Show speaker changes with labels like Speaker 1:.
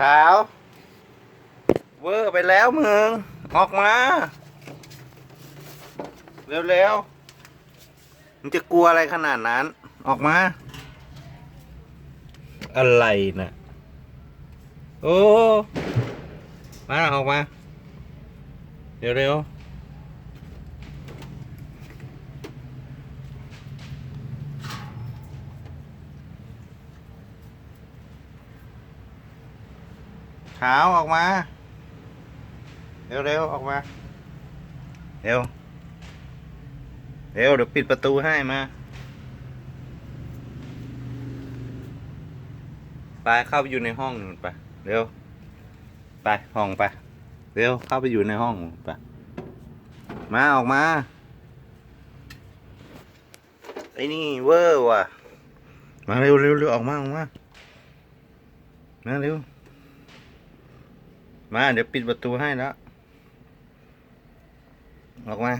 Speaker 1: ขาว เวอร์ไปแล้วมึง ออกมา เร็วๆ มึงจะกลัวอะไรขนาดนั้น ออกมา อะไรนะ่ะ โอ้ มาออกมา เร็วๆ ขาวออกมา เร็วๆออกมา เร็ว เร็วเดี๋ยวปิดประตูให้มา ไปเข้าไปอยู่ในห้องนู่นไป เร็ว ไปห้องไป เร็วเข้าไปอยู่ในห้องไป มาออกมา ไอ้นี่เวอร์ว่ะ มาเร็วเร็วเร็วออกมาออกมา มาเร็ว มาเดี๋ยวปิดประตูให้แล้ว ออกมา